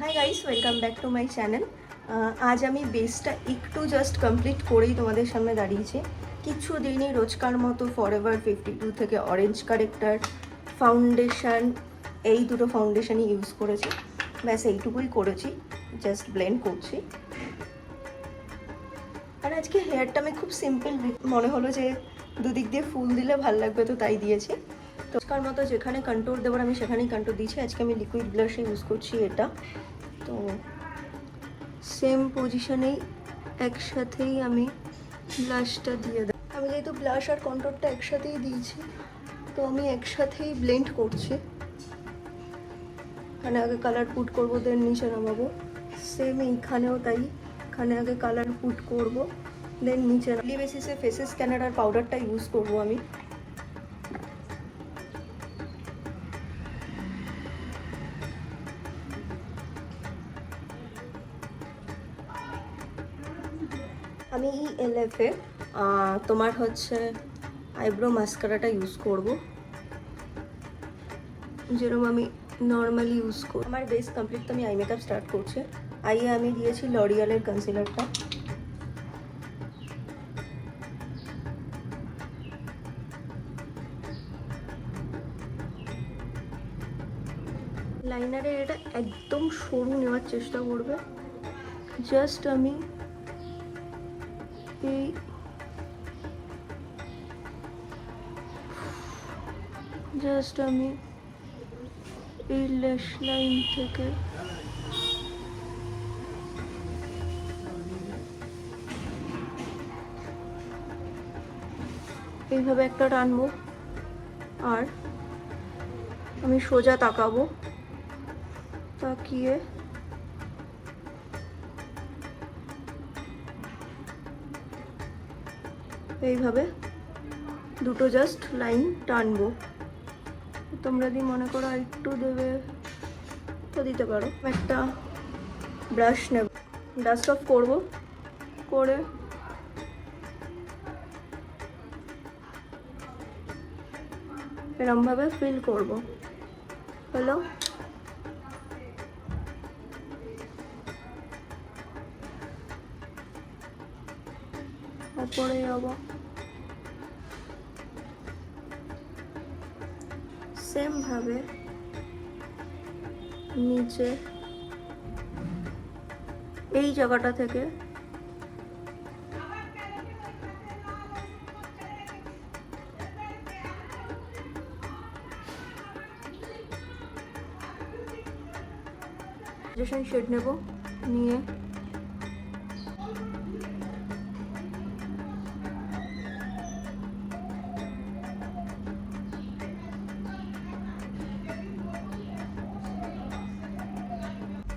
Hi guys welcome back to my channel আজ আমি বেসটা একটু জাস্ট কমপ্লিট করেই তোমাদের সামনে দাঁড়িয়েছি। কিছু দিনই রোজকার মতো ফর এভার ফিফটি টু থেকে অরেঞ্জ কারেক্টার ফাউন্ডেশন এই দুটো ফাউন্ডেশনই ইউজ করেছি। ব্যাস, এইটুকুই করেছি জাস্ট ব্লেন্ড করছি। আর আজকে হেয়ারটা আমি খুব সিম্পল মনে হলো যে দুদিক দিয়ে ফুল দিলে ভালো লাগবে তো তাই দিয়েছি। তো আজকার মতো, যেখানে কন্ট্রোল দেবার, আমি সেখানেই কন্ট্রোল দিয়েছি। আজকে আমি লিকুইড ব্লাশে ইউজ করছি এটা। তো সেম পজিশনেই একসাথেই আমি ব্লাশটা দিয়ে দেব। আমি যেহেতু ব্লাশ আর কন্ট্রোলটা একসাথেই দিয়েছি, তো আমি একসাথেই ব্লেন্ড করছি। এখানে আগে কালার পুট করব দেন নিচে নামাবো। সেম এইখানেও তাই। এখানে আগে কালার পুট করব দেন নিচে ডেলি বেসিসে ফেসেস স্ক্যানার আর পাউডারটা ইউজ করব আমি। আমি ই এলএফে তোমার হচ্ছে আইব্রো মাস্কারাটা ইউজ করব। যেরকম আমি নর্মালি ইউজ করি, আমার বেস কমপ্লিট তো আমি আই মেকআপ স্টার্ট করছি। আইয়ে আমি দিয়েছি লরিয়ালের কনসিলারটা। লাইনারে এটা একদম সরু নেওয়ার চেষ্টা করবে। জাস্ট আমি এই জাস্ট আমি এই ল্যাশ লাইন থেকে। এইভাবে একটা টানবো। আর আমি সোজা তাকাবো। তাকিয়ে এইভাবে দুটো জাস্ট লাইন টানবো। তোমরা যদি মনে করো একটু দেবে, তো দিতে পারো। একটা ব্রাশ নেব। ডাস্ট অফ করব। করে এরমভাবে ফিল করব। হলো? তারপরে যাব সেম ভাবে নিচে এই জায়গাটা থেকে শেড নেব নিয়ে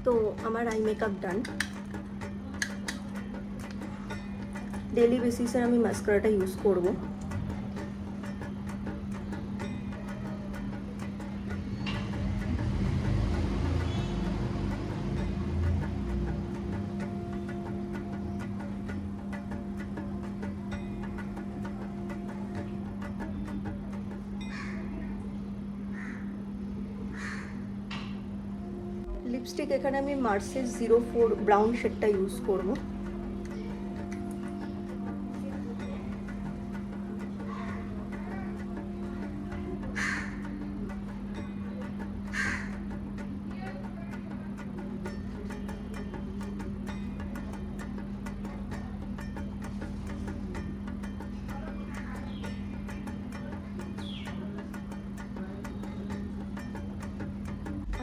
তো আমার আই মেকআপ ডান ডেলি বেসিসে আমি মাস্কারাটা ইউজ করব। লিপস্টিক এখানে আমি মার্সেস জিরো ফোর ব্রাউন শেডটা ইউজ করব।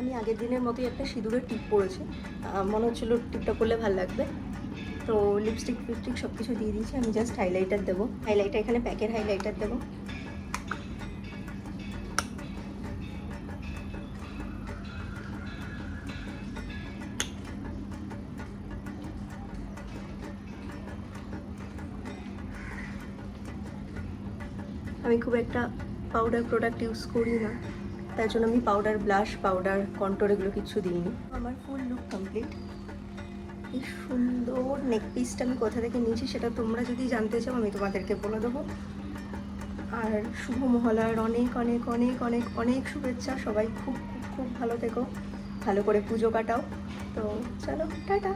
আমি আগের দিনের মতোই একটা সিঁদুরের টিপ পরেছি মনে হচ্ছিল টিপটা করলে ভালো লাগবে। তো লিপস্টিক ফিপস্টিক সব কিছু দিয়ে দিয়েছি, আমি জাস্ট হাইলাইটার দেবো। হাইলাইটার এখানে প্যাকের হাইলাইটার দেবো। আমি খুব একটা পাউডার প্রোডাক্ট ইউজ করি না। তাই জন্য আমি পাউডার ব্লাশ পাউডার কন্ট্রোল এগুলো কিছু দিইনি। আমার ফুল লুক কমপ্লিট এই সুন্দর নেক পিসটা আমি কোথা থেকে নিয়েছি সেটা তোমরা যদি জানতে চাও, আমি তোমাদেরকে বলে দেবো। আর শুভ মহলার অনেক অনেক অনেক অনেক অনেক শুভেচ্ছা। সবাই খুব খুব খুব ভালো থেকো। ভালো করে পুজো কাটাও। তো চলো, টাটা।